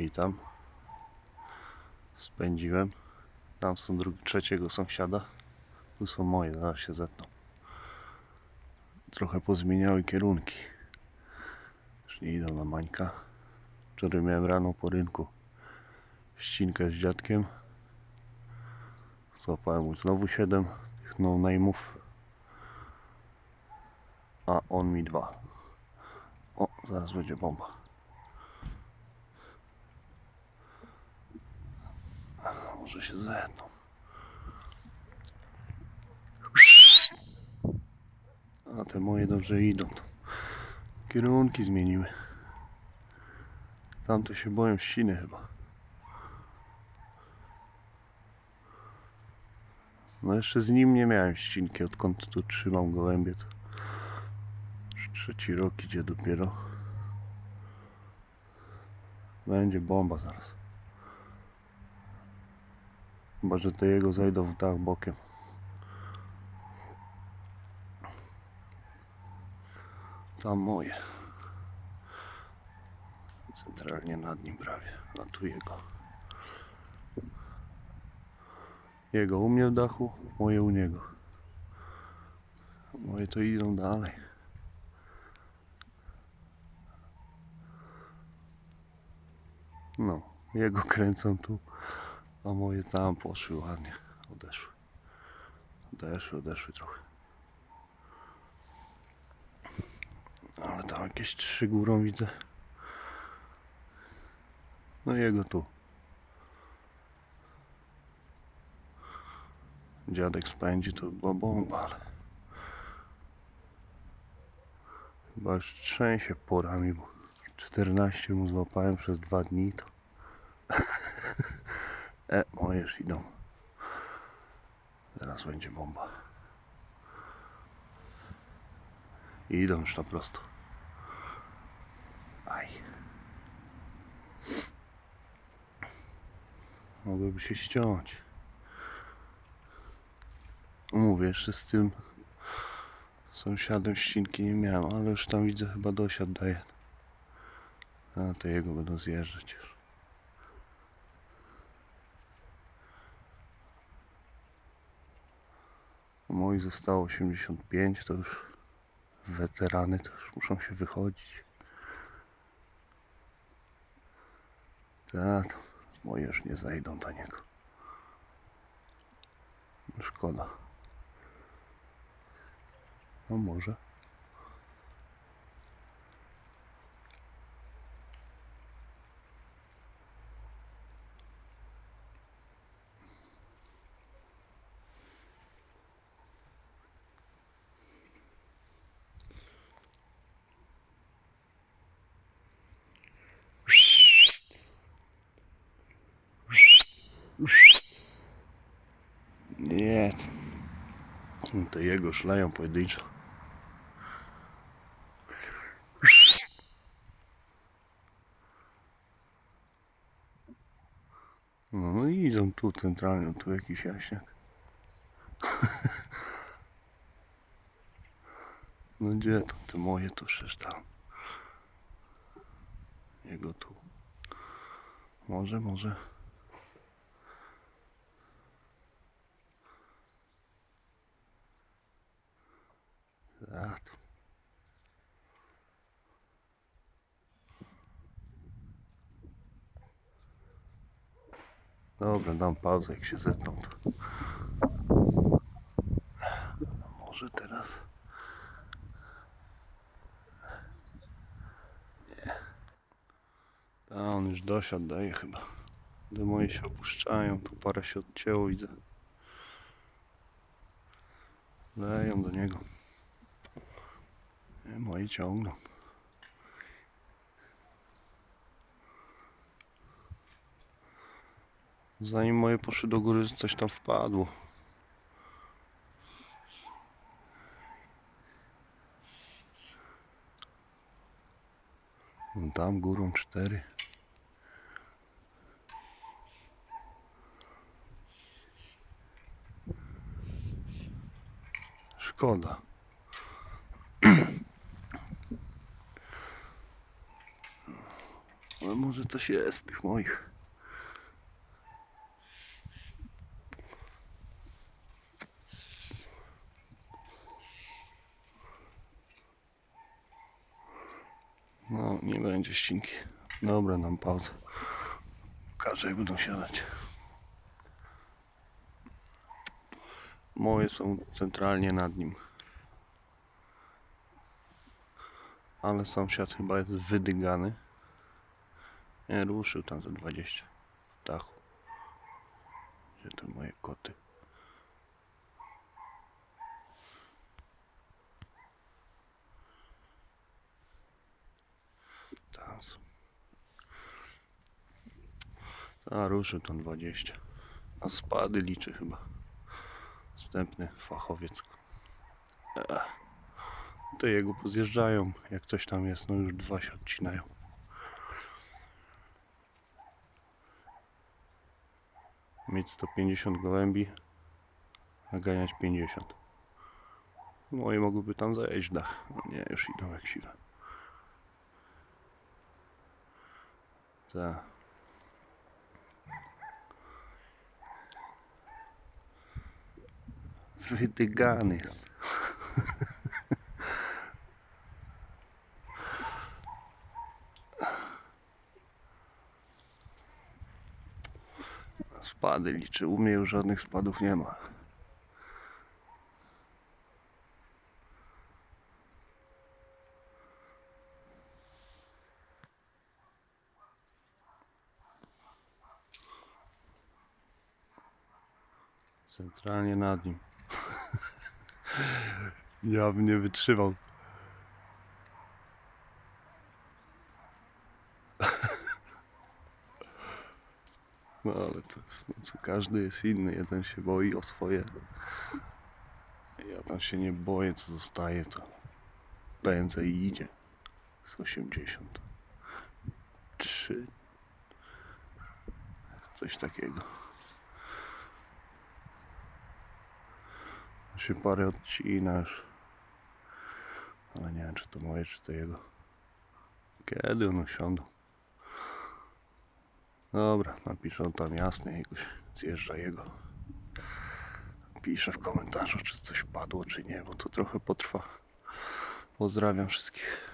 Witam. Spędziłem. Tam są drugi, trzeciego sąsiada. Tu są moje, zaraz się zetną. Trochę pozmieniały kierunki. Już nie idą na Mańka. Wczoraj miałem rano po rynku ścinkę z dziadkiem. Złapałem znowu 7 tych no name'ów. A on mi dwa. O, zaraz będzie bomba. Może się zetną. A te moje dobrze idą. Kierunki zmieniły. Tamte się boją ściny chyba. No jeszcze z nim nie miałem ścinki, odkąd tu trzymam gołębie. To już trzeci rok idzie dopiero. Będzie bomba zaraz. Chyba, że te jego zejdą w dach bokiem. Tam moje. Centralnie nad nim prawie. A tu jego. Jego u mnie w dachu, moje u niego. Moje to idą dalej. No, jego kręcą tu, a moje tam poszły ładnie. Odeszły. Odeszły, odeszły trochę. Ale tam jakieś trzy górą widzę. No jego tu. Dziadek spędzi to była bomba, ale chyba już trzęsie porami, bo 14 mu złapałem przez dwa dni to e, moje już idą. Zaraz będzie bomba. I idą już na prosto. Aj. Mogłyby się ściąć. Mówię, jeszcze z tym sąsiadem ścinki nie miałem, ale już tam widzę chyba dosiad daje. A to jego będą zjeżdżać już. Moich zostało 85, to już weterany już muszą się wychodzić. Tak, moje już nie zejdą do niego. Szkoda. No może. Nie. To jego szlają pojedynczo. No, no i idą tu centralnie, tu jakiś jaśniak. No gdzie to? Te moje tu przecież tam. Jego tu. Może, może. Dobra, dam pauzę, jak się zetną. To... No może teraz. Nie. A on już dosiadł daje chyba. Te moje się opuszczają, tu parę się odcięło, widzę. Leją do niego. Nie, Moje ciągną. Zanim moje poszły do góry, coś tam wpadło. Tam górą cztery. Szkoda. Ale może coś jest tych moich. No, nie będzie ścinki. Dobra, nam pauzę. Pokażę będą siadać. Moje są centralnie nad nim. Ale sąsiad chyba jest wydygany. Nie ruszył tam za 20 w dachu. Gdzie te moje koty? Tam są. A ruszył tam 20. A spady liczy chyba. Następny fachowiec. Ech. To jego pozjeżdżają. Jak coś tam jest, no już dwa się odcinają. Mieć 150 gołębi, naganiać 50. Moje mogłyby tam zajść dach. No nie, już idą jak siwe. Tak. Wydygany jest. Spady liczy. U mnie już żadnych spadów nie ma. Centralnie nad nim. Ja bym nie wytrzymał. No ale to jest, no co każdy jest inny. Jeden się boi o swoje. Ja tam się nie boję, co zostaje, to pędzę i idzie. Z 80. 3. Coś takiego. Się parę odcina już. Ale nie wiem, czy to moje, czy to jego. Kiedy one siądą? Dobra, napiszę tam jasne jakoś zjeżdża jego. Piszę w komentarzu, czy coś padło, czy nie, bo to trochę potrwa. Pozdrawiam wszystkich.